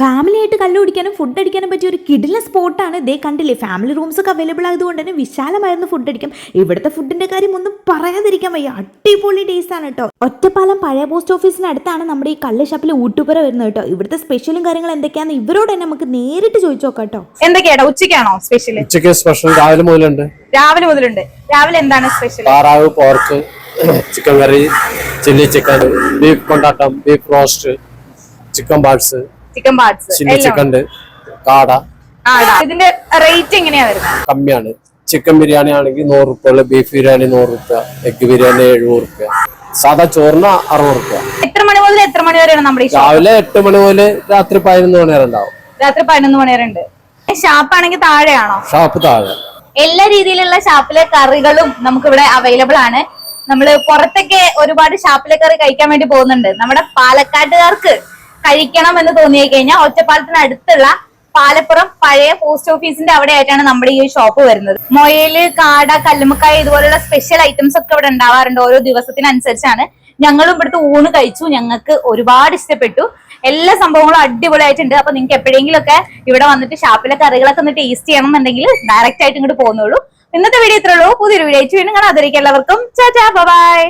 Family ആയിട്ട് കല്ല് കുടിക്കാനും ഫുഡ് അടിക്കാനും പറ്റിയ ഒരു കിടില സ്പോട്ടാണ് ഇതേ കണ്ടില്ലേ? ഫാമിലി റൂംസ് ഒക്കെ അവൈലബിൾ ആയതുകൊണ്ട് തന്നെ വിശാലമായിരുന്നു ഫുഡ് അടിക്കും ഇവിടുത്തെ ഫുഡിന്റെ കാര്യം ഒന്നും പറയാതിരിക്കാൻ വയ്യ. അടിപൊളി ടേസ്റ്റ് ആണ് കേട്ടോ ഒറ്റപ്പാലം പഴയ പോസ്റ്റ് ഓഫീസിനടുത്താണ് നമ്മുടെ ഈ കല്ല് ഷാപ്പിൽ ഊട്ടുപുര വരുന്നത് കേട്ടോ ഇവിടുത്തെ സ്പെഷ്യലും കാര്യങ്ങൾ എന്തൊക്കെയാന്ന് ഇവരോട് തന്നെ നമുക്ക് നേരിട്ട് ചോദിച്ചു നോക്കാം കേട്ടോ എന്തൊക്കെയാടാ? ഉച്ചയ്ക്കാണോ സ്പെഷ്യൽ ഉച്ചയ്ക്ക് സ്പെഷ്യൽ രാവിലെ മുതലുണ്ട്. രാവിലെ മുതലുണ്ട്. രാവിലെ എന്താണ് സ്പെഷ്യൽ താറാവ് pork chicken curry chilli chicken beef കൊണ്ടാട്ടം beef roast chicken balls chicken parts chicken ഉണ്ട്. കാട. ഇതിന്റെ റേറ്റ് എങ്ങനെയാ വരുന്നത്? കമ്മിയാണ്. ചിക്കൻ ബിരിയാണി ആണെങ്കിൽ നൂറ് റുപ്യ ബീഫ് ബിരിയാണി നൂറ് റുപ്യ എഗ് ബിരിയാണി എഴുപത് റുപ്യ സാധാ ചോറിന് അറുപത് റുപ്യ എത്ര മണി മുതൽ എത്ര മണി വരെയാണ് നമ്മുടെ രാവിലെ എട്ട് മണി മുതൽ രാത്രി പതിനൊന്ന് മണി വരെ ഉണ്ടാവും. രാത്രി പതിനൊന്ന് മണി വരെ ഉണ്ട്. ഷാപ്പ് ആണെങ്കിൽ താഴെയാണോ? ഷാപ്പ് താഴെ. എല്ലാ രീതിയിലുള്ള ഷാപ്പിലെ കറികളും നമുക്ക് ഇവിടെ അവൈലബിൾ ആണ്. നമ്മൾ പുറത്തൊക്കെ ഒരുപാട് ഷാപ്പിലെ കറി കഴിക്കാൻ വേണ്ടി പോകുന്നുണ്ട്. നമ്മുടെ പാലക്കാട്ടുകാർക്ക് കഴിക്കണം എന്ന് തോന്നിയ കഴിഞ്ഞാൽ ഒറ്റപ്പാലത്തിന് അടുത്തുള്ള പാലപ്പുറം പഴയ പോസ്റ്റ് ഓഫീസിന്റെ അവിടെ ആയിട്ടാണ് നമ്മുടെ ഈ ഷോപ്പ് വരുന്നത്. മൊയൽ കാട കല്ലുമക്കായ ഇതുപോലുള്ള സ്പെഷ്യൽ ഐറ്റംസ് ഒക്കെ ഇവിടെ ഉണ്ടാവാറുണ്ട്. ഓരോ ദിവസത്തിനനുസരിച്ചാണ്. ഞങ്ങളും ഇവിടുത്തെ ഊണ് കഴിച്ചു. ഞങ്ങൾക്ക് ഒരുപാട് ഇഷ്ടപ്പെട്ടു. എല്ലാ സംഭവങ്ങളും അടിപൊളിയായിട്ടുണ്ട്. അപ്പൊ നിങ്ങൾക്ക് എപ്പോഴെങ്കിലും ഒക്കെ ഇവിടെ വന്നിട്ട് ഷാപ്പിലെ കറികളൊക്കെ ഒന്ന് ടേസ്റ്റ് ചെയ്യണം എന്നുണ്ടെങ്കിൽ ഡയറക്റ്റ് ആയിട്ട് ഇങ്ങോട്ട് പോകുന്നുള്ളൂ. ഇന്നത്തെ വീഡിയോ ഇത്രയുള്ളൂ പുതിയൊരു വീഡിയോ ആയിട്ട് വീണ്ടും കാണാം. അതിലേക്ക് എല്ലാവർക്കും. ചാറ്റാ ബൈ